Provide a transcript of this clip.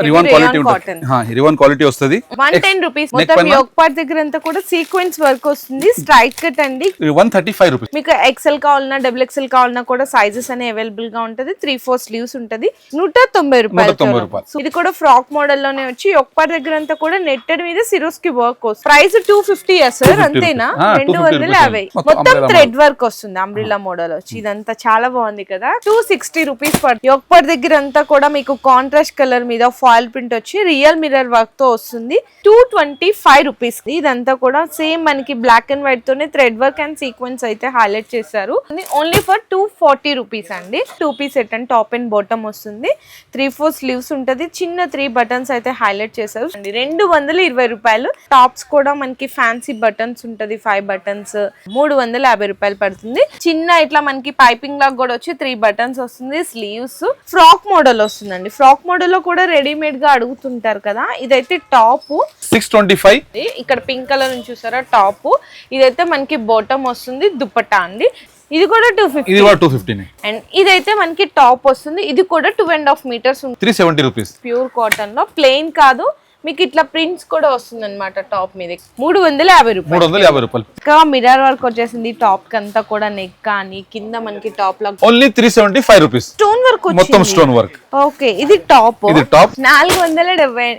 రివాన్ quality cotton ఉంటుంది. రివాన్ quality వస్తుంది. వన్ టెన్ రూపీస్ మొత్తం? యోగ్ పార్ట్ దగ్గర అంతా కూడా సీక్వెన్స్ వర్క్ వస్తుంది. స్ట్రైట్ కట్ అండి. వన్ థర్టీ ఫైవ్ రూపీస్ మీకు ఎక్సెల్ కావాలన్నా డబుల్ ఎక్సెల్ కావాలన్నా కూడా సైజెస్ అనే అవైలబుల్గా ఉంటది. త్రీ ఫోర్ స్లీవ్స్ ఉంటది. నూట తొంభై రూపాయలు ఇది కూడా ఫ్రాక్ మోడల్లోనే వచ్చి ఒక్కపాటి దగ్గర అంతా కూడా నెట్టెడ్ మీద సిరోస్కి వర్క్ వస్తుంది ప్రైస్ టూ ఫిఫ్టీ సార్ 250 అంతేనా? రెండు 250 వందల. యాభై. మొత్తం థ్రెడ్ వర్క్ వస్తుంది. అంబ్రిల్లా మోడల్ వచ్చి. ఇదంతా చాలా బాగుంది కదా. టూ సిక్స్టీ రూపీస్ పడుతుంది ఒక్కపాటి దగ్గర అంతా కూడా మీకు కాంట్రాస్ట్ కలర్ మీద ఫాయిల్ ప్రింట్ వచ్చి రియల్ మిర్రర్ వర్క్తో వస్తుంది. Two twenty five rupees. ఇదంతా కూడా సేమ్ మనకి బ్లాక్ అండ్ వైట్ తోనే థ్రెడ్ వర్క్ అండ్ సీక్వెన్స్ అయితే హైలైట్ చేశారు. Only for two forty rupees అండి. Two piece set and top and bottom వస్తుంది. త్రీ ఫోర్ స్లీవ్స్ ఉంటది. చిన్న త్రీ బటన్స్ అయితే హైలైట్ చేశారు. అండి రెండు వందల ఇరవై రూపాయలు. టాప్స్ కూడా మనకి ఫ్యాన్సీ బటన్స్ ఉంటది. Five buttons. మూడు వందల యాభై రూపాయలు పడుతుంది. చిన్న ఇట్లా మనకి పైపింగ్ లాగా కూడా వచ్చి త్రీ బటన్స్ వస్తుంది. స్లీవ్స్. ఫ్రాక్ మోడల్ వస్తుందండి. ఫ్రాక్ మోడల్లో కూడా రెడీమేడ్గా అడుగుతుంటారు కదా ఇదైతే టాప్. Six twenty five. ఇక్కడ పింక్ కలర్ నుంచి చూసారా టాప్. ఇదైతే మనకి బాటమ్ వస్తుంది దుపట్టా అండి. ఇది కూడా టూ ఇది ఫిఫ్టీ కూడా టూ ఫిఫ్టీనే అండ్ ఇదైతే మనకి టాప్ వస్తుంది ఇది కూడా two and half metres three seventy rupees pure కాటన్లో ప్లెయిన్ కాదు. మీకు ఇట్లా ప్రింట్స్ కూడా వస్తుంది అనమాట టాప్ మీద. మూడు వందల యాభై రూపాయలు. మూడు వందల యాభై రూపాయలు. ఇంకా మిర్రర్ వర్క్ వచ్చేసింది టాప్కి అంతా కూడా నెక్ కానీ కింద మనకి టాప్లో only three seventy five rupees stone work మొత్తం స్టోన్ వర్క్. ఓకే ఇది టాప్. ఇది టాప్. నాలుగు వందల డెబ్బై